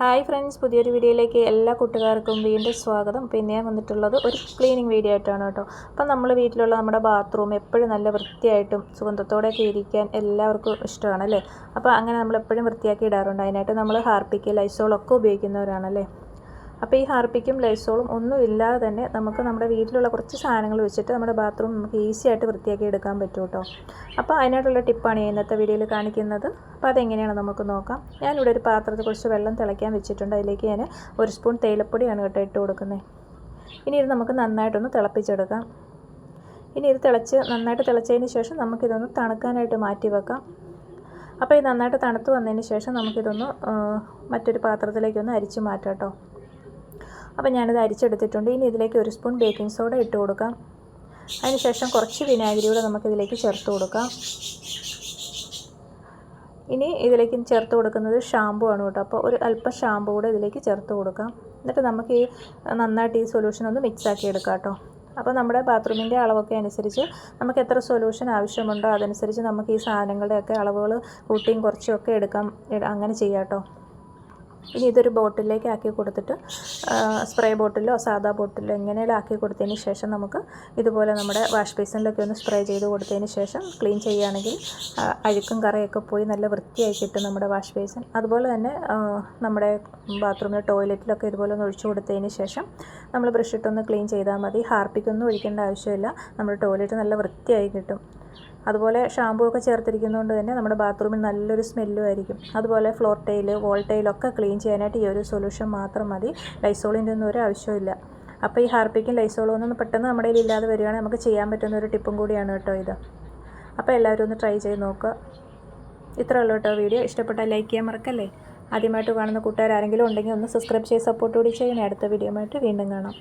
Hi friends പുതിയൊരു വീഡിയോയിലേക്ക് എല്ലാ കൂട്ടുകാർക്കും വീണ്ടും സ്വാഗതം. പിന്നെ ഞാൻ വന്നിട്ടുള്ളത് ഒരു ക്ലീനിങ് വീഡിയോ ആയിട്ടാണ് കേട്ടോ. അപ്പം നമ്മൾ വീട്ടിലുള്ള നമ്മുടെ ബാത്റൂം എപ്പോഴും നല്ല വൃത്തിയായിട്ടും സുഗന്ധത്തോടെയൊക്കെ ഇരിക്കാൻ എല്ലാവർക്കും ഇഷ്ടമാണ് അല്ലേ? അപ്പോൾ അങ്ങനെ നമ്മൾ എപ്പോഴും വൃത്തിയാക്കി ഇടാറുണ്ട്. അതിനായിട്ട് നമ്മൾ ഹാർപ്പിക്ക് ലൈസോളൊക്കെ ഉപയോഗിക്കുന്നവരാണല്ലേ അപ്പോൾ ഈ ഹാർപ്പിക്കും ലൈസോളും ഒന്നും ഇല്ലാതെ തന്നെ നമുക്ക് നമ്മുടെ വീട്ടിലുള്ള കുറച്ച് സാധനങ്ങൾ വെച്ചിട്ട് നമ്മുടെ ബാത്റൂം നമുക്ക് ഈസി ആയിട്ട് വൃത്തിയാക്കി എടുക്കാൻ പറ്റും കേട്ടോ അപ്പോൾ അതിനായിട്ടുള്ള ടിപ്പാണ് ഞാൻ ഇന്നത്തെ വീഡിയോയിൽ കാണിക്കുന്നത്. അപ്പോൾ അതെങ്ങനെയാണ് നമുക്ക് നോക്കാം. ഞാനിവിടെ ഒരു പാത്രത്തിൽ കുറച്ച് വെള്ളം തിളയ്ക്കാൻ വെച്ചിട്ടുണ്ട്. അതിലേക്ക് ഞാൻ ഒരു സ്പൂൺ തേയിലപ്പൊടിയാണ് കേട്ടോ ഇട്ട് കൊടുക്കുന്നത്. ഇനി ഇത് നമുക്ക് നന്നായിട്ടൊന്ന് തിളപ്പിച്ചെടുക്കാം. ഇനി ഇത് തിളച്ച് നന്നായിട്ട് തിളച്ചതിന് ശേഷം നമുക്കിതൊന്ന് തണുക്കാനായിട്ട് മാറ്റി വെക്കാം. അപ്പോൾ ഇത് നന്നായിട്ട് തണുത്ത് വന്നതിന് ശേഷം നമുക്കിതൊന്ന് മറ്റൊരു പാത്രത്തിലേക്കൊന്ന് അരിച്ച് മാറ്റാം കേട്ടോ അപ്പോൾ ഞാനിത് അരിച്ചെടുത്തിട്ടുണ്ട്. ഇനി ഇതിലേക്ക് ഒരു സ്പൂൺ ബേക്കിംഗ് സോഡ ഇട്ട് കൊടുക്കാം. അതിനുശേഷം കുറച്ച് വിനാഗിരി കൂടെ നമുക്കിതിലേക്ക് ചേർത്ത് കൊടുക്കാം. ഇനി ഇതിലേക്ക് ചേർത്ത് കൊടുക്കുന്നത് ഷാമ്പു ആണ് കേട്ടോ. അപ്പോൾ ഒരു അല്പം ഷാമ്പു കൂടെ ഇതിലേക്ക് ചേർത്ത് കൊടുക്കാം. എന്നിട്ട് നമുക്ക് ഈ നന്നായിട്ട് ഈ സൊല്യൂഷൻ ഒന്ന് മിക്സ് ആക്കി എടുക്കാം കേട്ടോ. അപ്പോൾ നമ്മുടെ ബാത്റൂമിന്റെ അളവൊക്കെ അനുസരിച്ച് നമുക്ക് എത്ര സൊല്യൂഷൻ ആവശ്യമുണ്ടോ അതനുസരിച്ച് നമുക്ക് ഈ സാധനങ്ങളുടെയൊക്കെ അളവുകൾ കൂട്ടിയും കുറച്ചും ഒക്കെ എടുക്കാം. അങ്ങനെ ചെയ്യാം കേട്ടോ. ഇനി ഇതൊരു ബോട്ടിലേക്ക് ആക്കി കൊടുത്തിട്ട് സ്പ്രേ ബോട്ടിലോ സാധാ ബോട്ടിലോ എങ്ങനെയാലും ആക്കി കൊടുത്തതിന് ശേഷം നമുക്ക് ഇതുപോലെ നമ്മുടെ വാഷ് ബേസിനിലൊക്കെ ഒന്ന് സ്പ്രേ ചെയ്ത് കൊടുത്തതിന് ശേഷം ക്ലീൻ ചെയ്യുകയാണെങ്കിൽ അഴുക്കും കറയൊക്കെ പോയി നല്ല വൃത്തിയായി കിട്ടും നമ്മുടെ വാഷ് ബേസിൻ. അതുപോലെ തന്നെ നമ്മുടെ ബാത്റൂമിലെ ടോയ്ലറ്റിലൊക്കെ ഇതുപോലെ ഒന്ന് ഒഴിച്ചു കൊടുത്തതിന് ശേഷം നമ്മൾ ബ്രഷ് ഇട്ടൊന്ന് ക്ലീൻ ചെയ്താൽ മതി. ഹാർപ്പിക്കൊന്നും ഒഴിക്കേണ്ട ആവശ്യമില്ല. നമ്മുടെ ടോയ്ലറ്റ് നല്ല വൃത്തിയായി കിട്ടും. അതുപോലെ ഷാമ്പൂ ഒക്കെ ചേർത്തിരിക്കുന്നതുകൊണ്ട് തന്നെ നമ്മുടെ ബാത്റൂമിൽ നല്ലൊരു സ്മെല്ലും ആയിരിക്കും. അതുപോലെ ഫ്ലോർ ടൈൽ വോൾ ടൈലൊക്കെ ക്ലീൻ ചെയ്യാനായിട്ട് ഈ ഒരു സൊല്യൂഷൻ മാത്രം മതി. ലൈസോളിന്റെ ഒന്നും ഒരു ആവശ്യമില്ല അപ്പോൾ ഈ ഹാർപ്പിക്കും ലൈസോളും ഒന്നും പെട്ടെന്ന് നമ്മുടെ കയ്യിൽ ഇല്ലാതെ വരികയാണെങ്കിൽ നമുക്ക് ചെയ്യാൻ പറ്റുന്ന ഒരു ടിപ്പും കൂടിയാണ് കേട്ടോ ഇത്. അപ്പോൾ എല്ലാവരും ഒന്ന് ട്രൈ ചെയ്ത് നോക്കുക ഇത്രേ ഉള്ളൂ കേട്ടോ വീഡിയോ ഇഷ്ടപ്പെട്ടാൽ ലൈക്ക് ചെയ്യാൻ മറക്കല്ലേ? ആദ്യമായിട്ട് കാണുന്ന കൂട്ടുകാർ ആരെങ്കിലും ഉണ്ടെങ്കിൽ ഒന്ന് സബ്സ്ക്രൈബ് ചെയ്ത് സപ്പോർട്ട് കൂടി ചെയ്യണേ. അടുത്ത വീഡിയോ ആയിട്ട് വീണ്ടും കാണാം.